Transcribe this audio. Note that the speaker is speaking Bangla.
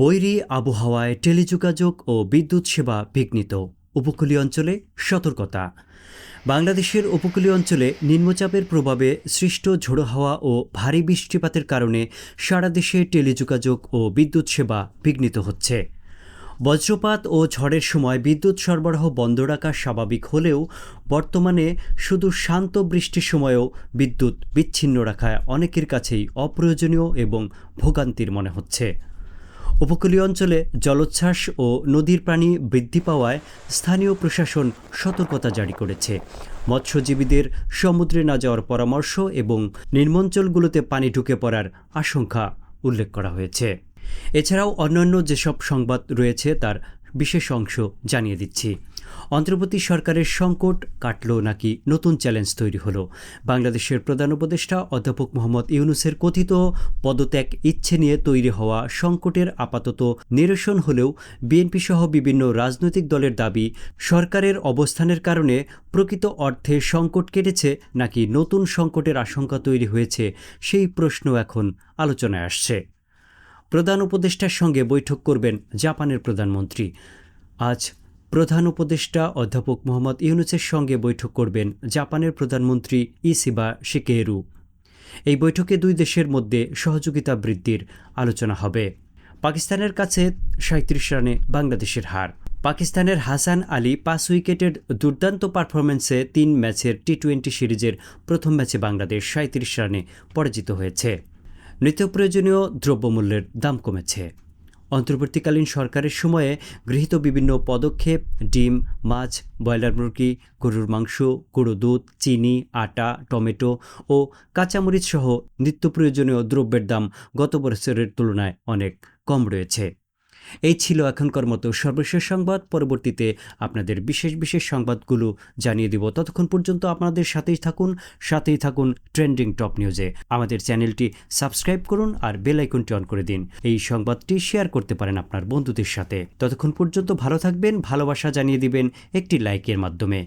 বৈরী আবহাওয়ায় টেলিযোগাযোগ ও বিদ্যুৎ সেবা বিঘ্নিত। উপকূলীয় অঞ্চলে সতর্কতা। বাংলাদেশের উপকূলীয় অঞ্চলে নিম্নচাপের প্রভাবে সৃষ্ট ঝোড়ো হাওয়া ও ভারী বৃষ্টিপাতের কারণে সারা দেশে টেলিযোগাযোগ ও বিদ্যুৎ সেবা বিঘ্নিত হচ্ছে। বজ্রপাত ও ঝড়ের সময় বিদ্যুৎ সরবরাহ বন্ধ রাখা স্বাভাবিক হলেও বর্তমানে শুধু শান্ত বৃষ্টির সময়েও বিদ্যুৎ বিচ্ছিন্ন রাখা অনেকের কাছেই অপ্রয়োজনীয় এবং ভোগান্তির মনে হচ্ছে। উপকূলীয় অঞ্চলে জলোচ্ছ্বাস ও নদীর পানি বৃদ্ধি পাওয়ায় স্থানীয় প্রশাসন সতর্কতা জারি করেছে। মৎস্যজীবীদের সমুদ্রে না যাওয়ার পরামর্শ এবং নির্মঞ্চলগুলোতে পানি ঢুকে পড়ার আশঙ্কা উল্লেখ করা হয়েছে। এছাড়াও অন্যান্য যেসব সংবাদ রয়েছে তার বিশেষ অংশ জানিয়ে দিচ্ছি। অন্তর্বর্তী সরকারের সংকট কাটল নাকি নতুন চ্যালেঞ্জ তৈরি হলো? বাংলাদেশের প্রধান উপদেষ্টা অধ্যাপক মোহাম্মদ ইউনুসের কথিত পদত্যাগ ইচ্ছে নিয়ে তৈরি হওয়া সংকটের আপাতত নিরসন হলেও বিএনপি সহ বিভিন্ন রাজনৈতিক দলের দাবি সরকারের অবস্থানের কারণে প্রকৃত অর্থে সংকট কেটেছে নাকি নতুন সংকটের আশঙ্কা তৈরি হয়েছে সেই প্রশ্ন এখন আলোচনায় আসছে। প্রধান উপদেষ্টার সঙ্গে বৈঠক করবেন জাপানের প্রধানমন্ত্রী। আজ প্রধান উপদেষ্টা অধ্যাপক মোহাম্মদ ইউনুসের সঙ্গে বৈঠক করবেন জাপানের প্রধানমন্ত্রী ইসিবা শিকেরু। এই বৈঠকে দুই দেশের মধ্যে সহযোগিতা বৃদ্ধির আলোচনা হবে। পাকিস্তানের কাছে সাঁত্রিশ রানে বাংলাদেশের হার। পাকিস্তানের হাসান আলী পাঁচ উইকেটের দুর্দান্ত পারফরম্যান্সে তিন ম্যাচের টি টোয়েন্টি সিরিজের প্রথম ম্যাচে বাংলাদেশ সাঁত্রিশ রানে পরাজিত হয়েছে। নিত্য প্রয়োজনীয় দ্রব্যমূল্যের দাম কমেছে। অন্তর্বর্তীকালীন সরকারের সময়ে গৃহীত বিভিন্ন পদক্ষেপ, ডিম, মাছ, ব্রয়লার মুরগি, গরুর মাংস গরু দুধ, চিনি, আটা, টমেটো ও কাঁচামরিচ সহ নিত্য প্রয়োজনীয় দ্রব্যের দাম গত বছরের তুলনায় অনেক কম রয়েছে। এই ছিল এখনকার মতো সর্বশেষ সংবাদ। পরবর্তীতে আপনাদের বিশেষ বিশেষ সংবাদগুলো জানিয়ে দিব। ততক্ষণ পর্যন্ত আপনাদের সাথেই থাকুন সাথেই থাকুন ট্রেন্ডিং টপ নিউজে আমাদের চ্যানেলটি সাবস্ক্রাইব করুন আর বেল আইকনটি অন করে দিন। এই সংবাদটি শেয়ার করতে পারেন আপনার বন্ধুদের সাথে। ততক্ষণ পর্যন্ত ভালো থাকবেন, ভালোবাসা জানিয়ে দিবেন একটি লাইকের মাধ্যমে।